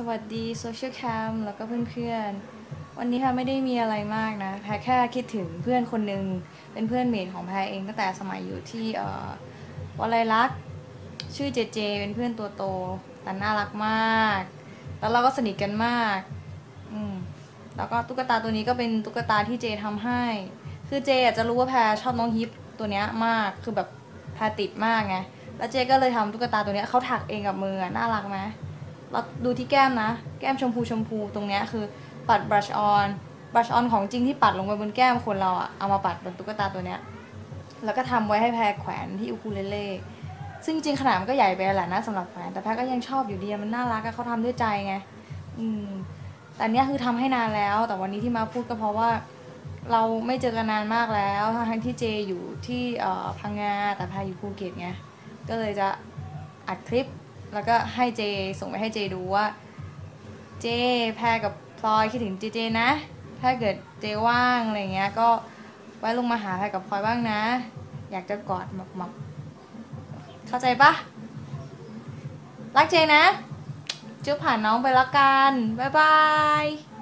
สวัสดีโซเชียลแคมแล้วก็เพื่อนๆ วันนี้แพรไม่ได้มีอะไรมากนะแพแค่คิดถึงเพื่อนคนหนึ่งเป็นเพื่อนเมทของแพเองตั้งแต่สมัยอยู่ที่เออวลัยลักษณ์ชื่อเจเจ เป็นเพื่อนตัวโตแต่น่ารักมาก แล้วเราก็สนิทกันมาก อืมแล้วก็ตุ๊กตาตัวนี้ก็เป็นตุ๊กตาที่เจทำให้ คือเจอาจจะรู้ว่าแพชอบน้องฮิปตัวเนี้ยมากคือแบบแพติดมากไงแล้วเจก็เลยทำตุ๊กตาตัวเนี้ยเขาถักเองกับมือน่ารักไหม เราดูที่แก้มนะ แก้มชมพูชมพูตรงเนี้ยคือปัดบรัชออนบรัชออนของจริงที่ปัดลงไปบนแก้มคนเราอะเอามาปัดบนตุ๊กตาตัวเนี้ยแล้วก็ทำไว้ให้แพรแขวนที่อูคูเลเล่ซึ่งจริงขนาดมันก็ใหญ่ไปแหละนะสำหรับแขวนแต่แพรก็ยังชอบอยู่ดีมันน่ารักอะเขาทำด้วยใจไงอืมแต่เนี้ยคือทำให้นานแล้ว แต่วันนี้ที่มาพูดก็เพราะว่า เราไม่เจอกันนานมากแล้วทั้งที่เจอยู่ที่เอ่อพังงาแต่แพรอยู่ภูเก็ตไงก็เลยจะอัดคลิป แล้วก็ให้เจส่งไปให้เจดูว่า เจแพรกับพลอยคิดถึงเจเจนะ ถ้าเกิดเจว่างอะไรเงี้ยก็ไว้ลงมาหาแพรกับพลอยบ้างนะ อยากจะกอดหมอกเข้าใจปะรักเจนะจุ๊บผ่านน้องไปละกันบ๊ายบาย